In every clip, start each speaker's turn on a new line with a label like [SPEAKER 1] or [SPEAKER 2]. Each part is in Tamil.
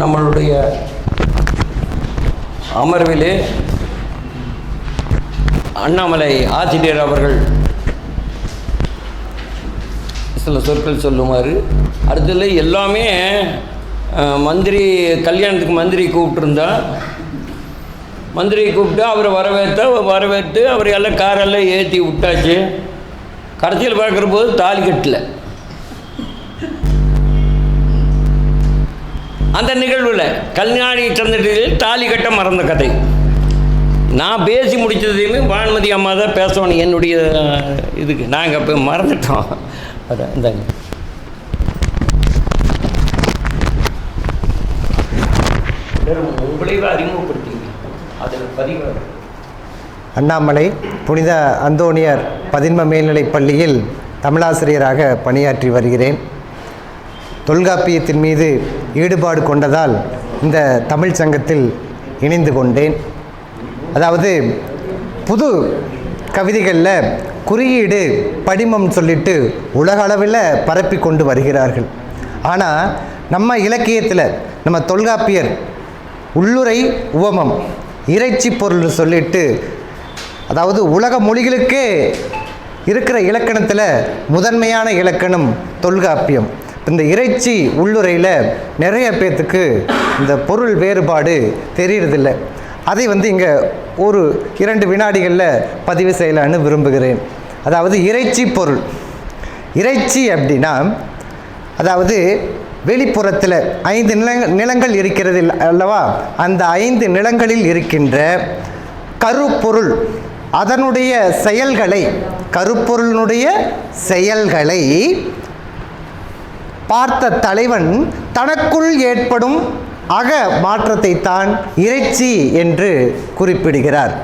[SPEAKER 1] நம்மளுடைய அமர்விலே அண்ணாமலை ஆசிரியர் அவர்கள் சில சொற்கள் சொல்லுமாறு. அடுத்தது எல்லாமே மந்திரி கல்யாணத்துக்கு மந்திரி கூப்பிட்டுருந்தா மந்திரியை கூப்பிட்டு அவரை வரவேற்ற வரவேற்று அவரை எல்லாம் காரெல்லாம் ஏற்றி விட்டாச்சு. கடைசியில் பார்க்குற போது தாலி கட்டலை. அந்த நிகழ்வில் கல்யாணி சந்திரத்தில் தாலி கட்ட மறந்த கதை. நான் பேசி முடித்ததையுமே பானுமதி அம்மா தான் பேசணும் என்னுடைய இதுக்கு. நாங்கள் இப்போ மறந்துட்டோம். அதான் இந்தாங்க. உங்களையும் அறிமுகப்படுத்திங்க அதில் பதிவாக
[SPEAKER 2] அண்ணாமலை புனித அந்தோணியார் பதின்ம மேல்நிலைப் பள்ளியில் தமிழாசிரியராக பணியாற்றி வருகிறேன். தொல்காப்பியத்தின் மீது ஈடுபாடு கொண்டதால் இந்த தமிழ் சங்கத்தில் இணைந்து கொண்டேன். அதாவது புது கவிதைகளில் குறியீடு படிமம் சொல்லிட்டு உலக அளவில் பரப்பி கொண்டு வருகிறார்கள். ஆனால் நம்ம இலக்கியத்தில் நம்ம தொல்காப்பியர் உள்ளுரை உவமம் இறைச்சி பொருள்னு சொல்லிட்டு அதாவது உலக மொழிகளுக்கே இருக்கிற இலக்கணத்தில் முதன்மையான இலக்கணம் தொல்காப்பியம். இந்த இறைச்சி உள்ளுரையில் நிறைய பேர்த்துக்கு இந்த பொருள் வேறுபாடு தெரியறதில்லை. அதை வந்து இங்கே ஒரு இரண்டு வினாடிகளில் பதிவு செய்யலான்னு விரும்புகிறேன். அதாவது இறைச்சி பொருள். இறைச்சி அப்படின்னா அதாவது வெளிப்புறத்தில் ஐந்து நில நிலங்கள் இருக்கிறது அல்லவா? அந்த ஐந்து நிலங்களில் இருக்கின்ற கருப்பொருள் அதனுடைய செயல்களை கருப்பொருளினுடைய செயல்களை பார்த்த தலைவன் தனக்குள் ஏற்படும் அக மாற்றத்தை தான் இறைச்சி என்று குறிப்பிடுகிறார்.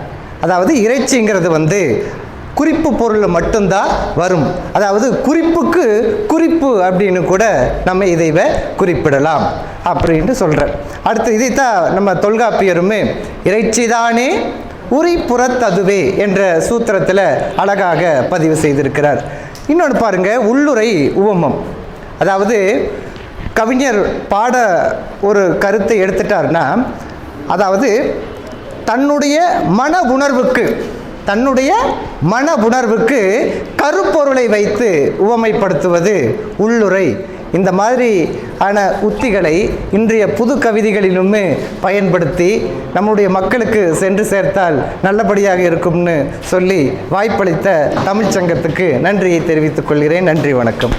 [SPEAKER 2] அதாவது இறைச்சிங்கிறது வந்து குறிப்பு பொருள் மட்டும்தான் வரும். அதாவது குறிப்புக்கு குறிப்பு அப்படின்னு கூட நம்ம இதை வ- குறிப்பிடலாம் அப்படின்னு சொல்கிறேன் அடுத்து இதைத்தான் நம்ம தொல்காப்பியருமே இறைச்சிதானே உரி புறத்ததுவே என்ற சூத்திரத்தில் அழகாக பதிவு செய்திருக்கிறார். இன்னொன்று பாருங்கள் உள்ளுரை உவமம். அதாவது கவிஞர் பாட ஒரு கருத்தை எடுத்துட்டார்னா அதாவது தன்னுடைய மன உணர்வுக்கு தன்னுடைய மன உணர்வுக்கு கருப்பொருளை வைத்து உவமைப்படுத்துவது உள்ளுரை இந்த மாதிரி ஆன உத்திகளை இன்றைய புது கவிதைகளிலுமே பயன்படுத்தி நம்முடைய மக்களுக்கு சென்று சேர்த்தால் நல்லபடியாக இருக்கும்னு சொல்லி வாய்ப்பளித்த தமிழ்ச் சங்கத்துக்கு நன்றியை தெரிவித்துக் கொள்கிறேன். நன்றி வணக்கம்.